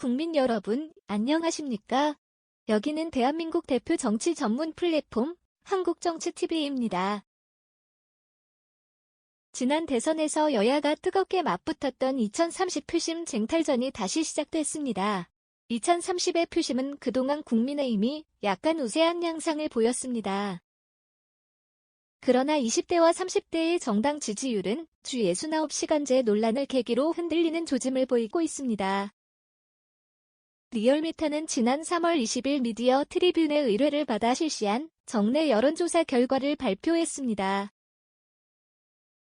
국민 여러분, 안녕하십니까? 여기는 대한민국 대표 정치 전문 플랫폼 한국정치TV입니다. 지난 대선에서 여야가 뜨겁게 맞붙었던 2030 표심 쟁탈전이 다시 시작됐습니다. 2030의 표심은 그동안 국민의힘이 약간 우세한 양상을 보였습니다. 그러나 20대와 30대의 정당 지지율은 주 69시간제 논란을 계기로 흔들리는 조짐을 보이고 있습니다. 리얼미터는 지난 3월 20일 미디어 트리뷴의 의뢰를 받아 실시한 정례 여론조사 결과를 발표했습니다.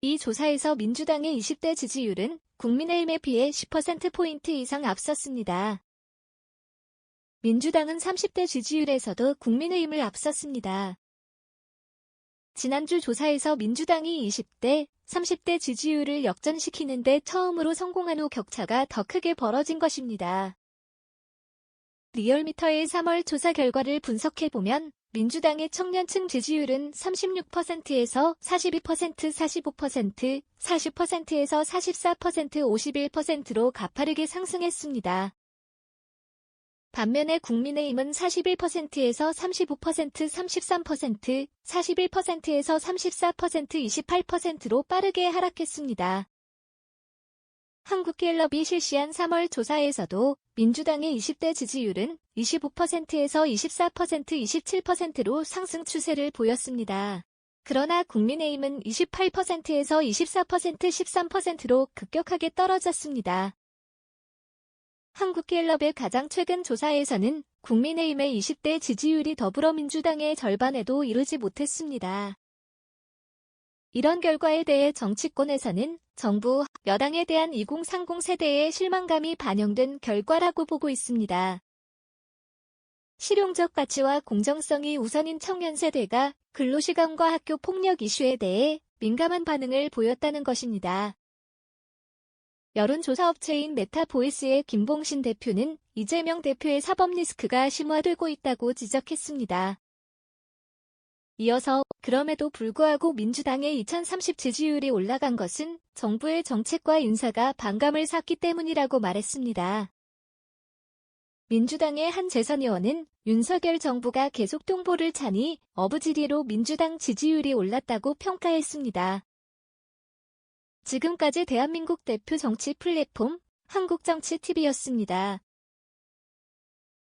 이 조사에서 민주당의 20대 지지율은 국민의힘에 비해 10%포인트 이상 앞섰습니다. 민주당은 30대 지지율에서도 국민의힘을 앞섰습니다. 지난주 조사에서 민주당이 20대, 30대 지지율을 역전시키는데 처음으로 성공한 후 격차가 더 크게 벌어진 것입니다. 리얼미터의 3월 조사 결과를 분석해보면 민주당의 청년층 지지율은 36%에서 42%, 45%, 40%에서 44%, 51%로 가파르게 상승했습니다. 반면에 국민의힘은 41%에서 35%, 33%, 41%에서 34%, 28%로 빠르게 하락했습니다. 한국갤럽이 실시한 3월 조사에서도 민주당의 20대 지지율은 25%에서 24%, 27%로 상승 추세를 보였습니다. 그러나 국민의힘은 28%에서 24%, 13%로 급격하게 떨어졌습니다. 한국갤럽의 가장 최근 조사에서는 국민의힘의 20대 지지율이 더불어민주당의 절반에도 이르지 못했습니다. 이런 결과에 대해 정치권에서는 정부, 여당에 대한 2030 세대의 실망감이 반영된 결과라고 보고 있습니다. 실용적 가치와 공정성이 우선인 청년 세대가 근로시간과 학교 폭력 이슈에 대해 민감한 반응을 보였다는 것입니다. 여론조사업체인 메타보이스의 김봉신 대표는 이재명 대표의 사법 리스크가 심화되고 있다고 지적했습니다. 이어서 그럼에도 불구하고 민주당의 2030 지지율이 올라간 것은 정부의 정책과 인사가 반감을 샀기 때문이라고 말했습니다. 민주당의 한 재선 의원은 윤석열 정부가 계속 통보를 차니 어부지리로 민주당 지지율이 올랐다고 평가했습니다. 지금까지 대한민국 대표 정치 플랫폼 한국정치TV였습니다.